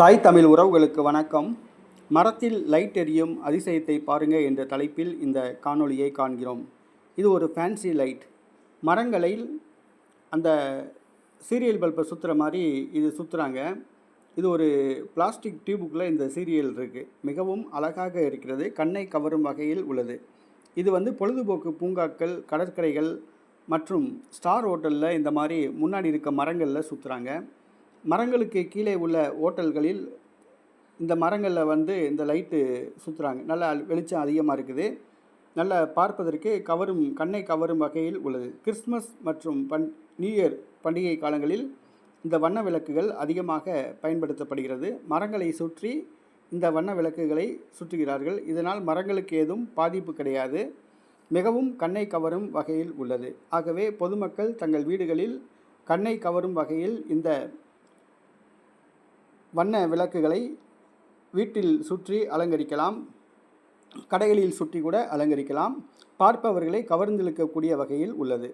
தாய் தமிழ் உறவுகளுக்கு வணக்கம். மரத்தில் லைட் எரியும் அதிசயத்தை பாருங்க என்ற தலைப்பில் இந்த காணொளியை காண்கிறோம். இது ஒரு ஃபேன்சி லைட் மரங்களில் அந்த சீரியல் பல்பை சுற்றுற மாதிரி இது சுற்றுறாங்க இது ஒரு பிளாஸ்டிக் டியூபுக்குள்ளே இந்த சீரியல் இருக்குது மிகவும் அழகாக இருக்கிறது. கண்ணை கவரும் வகையில் உள்ளது. இது வந்து பொழுதுபோக்கு பூங்காக்கள் கடற்கரைகள் மற்றும் ஸ்டார் ஹோட்டலில் இந்த மாதிரி முன்னாடி இருக்க மரங்களில் சுற்றுறாங்க மரங்களுக்கு கீழே உள்ள ஓட்டல்களில் இந்த மரங்களில் வந்து இந்த லைட்டு சுற்றுறாங்க நல்ல வெளிச்சம் அதிகமாக இருக்குது. நல்ல பார்ப்பதற்கு கவரும் கண்ணை கவரும் வகையில் உள்ளது. கிறிஸ்மஸ் மற்றும் பண் நியூ இயர் பண்டிகை காலங்களில் இந்த வண்ண விளக்குகள் அதிகமாக பயன்படுத்தப்படுகிறது. மரங்களை சுற்றி இந்த வண்ண விளக்குகளை சுற்றுகிறார்கள். இதனால் மரங்களுக்கு ஏதும் பாதிப்பு கிடையாது. மிகவும் கண்ணை கவரும் வகையில் உள்ளது. ஆகவே பொதுமக்கள் தங்கள் வீடுகளில் கண்ணை கவரும் வகையில் இந்த வண்ண விளக்குகளை வீட்டில் சுற்றி அலங்கரிக்கலாம் கடைகளில் சுற்றி கூட அலங்கரிக்கலாம். பார்ப்பவர்களை கவர்ந்திழுக்கக்கூடிய வகையில் உள்ளது.